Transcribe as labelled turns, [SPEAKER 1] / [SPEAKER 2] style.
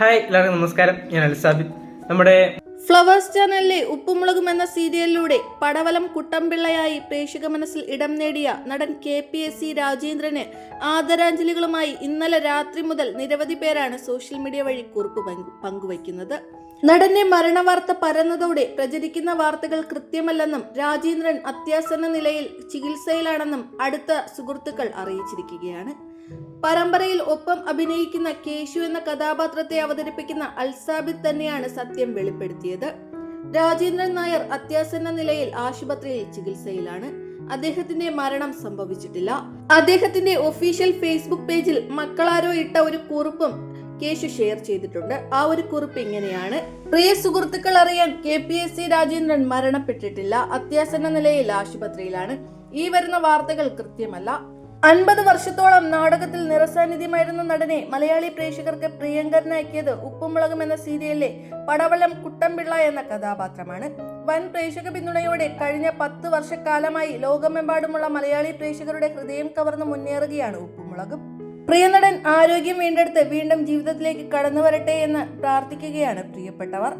[SPEAKER 1] Hi എല്ലാവർക്കും നമസ്കാരം. ഞാൻ അൽസാബിദ് നമ്മുടെ
[SPEAKER 2] ഫ്ലവേഴ്സ് ചാനലിലെ ഉപ്പുമുളകും എന്ന സീരിയലിലൂടെ പടവലം കുട്ടമ്പിള്ളയായി പ്രേക്ഷക മനസ്സിൽ ഇടം നേടിയ നടൻ കെ പി എസ് സി രാജേന്ദ്രന് ആദരാഞ്ജലികളുമായി ഇന്നലെ രാത്രി മുതൽ നിരവധി പേരാണ് സോഷ്യൽ മീഡിയ വഴി കുറിപ്പ് പങ്കു- പങ്കുവയ്ക്കുന്നത്. നടന്റെ മരണവാർത്ത പരന്നതോടെ പ്രചരിക്കുന്ന വാർത്തകൾ കൃത്യമല്ലെന്നും രാജേന്ദ്രൻ അത്യാസന്ന നിലയിൽ ചികിത്സയിലാണെന്നും അടുത്ത സുഹൃത്തുക്കൾ അറിയിച്ചിരിക്കുകയാണ്. പരമ്പരയിൽ ഒപ്പം അഭിനയിക്കുന്ന കേശു എന്ന കഥാപാത്രത്തെ അവതരിപ്പിക്കുന്ന അൽസാബിദ് തന്നെയാണ് സത്യം വെളിപ്പെടുത്തിയത്. രാജേന്ദ്രൻ നായർ അത്യാസന്ന നിലയിൽ ആശുപത്രിയിൽ ചികിത്സയിലാണ്. അദ്ദേഹത്തിന്റെ മരണം സംഭവിച്ചിട്ടില്ല. അദ്ദേഹത്തിന്റെ ഒഫീഷ്യൽ ഫേസ്ബുക്ക് പേജിൽ മക്കളാരോ ഇട്ട ഒരു കുറിപ്പും കേശു ഷെയർ ചെയ്തിട്ടുണ്ട്. ആ ഒരു കുറിപ്പ് ഇങ്ങനെയാണ്. പ്രിയ സുഹൃത്തുക്കൾ അറിയാൻ K P S C Rajendran മരണപ്പെട്ടിട്ടില്ല. അത്യാസന്ന നിലയിൽ ആശുപത്രിയിലാണ്. ഈ വരുന്ന വാർത്തകൾ കൃത്യമല്ല. അൻപത് വർഷത്തോളം നാടകത്തിൽ നിറസാന്നിധ്യമായിരുന്ന നടനെ മലയാളി പ്രേക്ഷകർക്ക് പ്രിയങ്കരനാക്കിയത് ഉപ്പുമുളകും എന്ന സീരിയലിലെ പടവളം കുട്ടമ്പിള്ള എന്ന കഥാപാത്രമാണ്. വൻ പ്രേക്ഷക പിന്തുണയോടെ കഴിഞ്ഞ പത്ത് വർഷക്കാലമായി ലോകമെമ്പാടുമുള്ള മലയാളി പ്രേക്ഷകരുടെ ഹൃദയം കവർന്ന് മുന്നേറുകയാണ് ഉപ്പുമുളകും. പ്രിയനടൻ ആരോഗ്യം വീണ്ടെടുത്ത് വീണ്ടും ജീവിതത്തിലേക്ക് കടന്നു വരട്ടെ എന്ന് പ്രാർത്ഥിക്കുകയാണ് പ്രിയപ്പെട്ടവർ.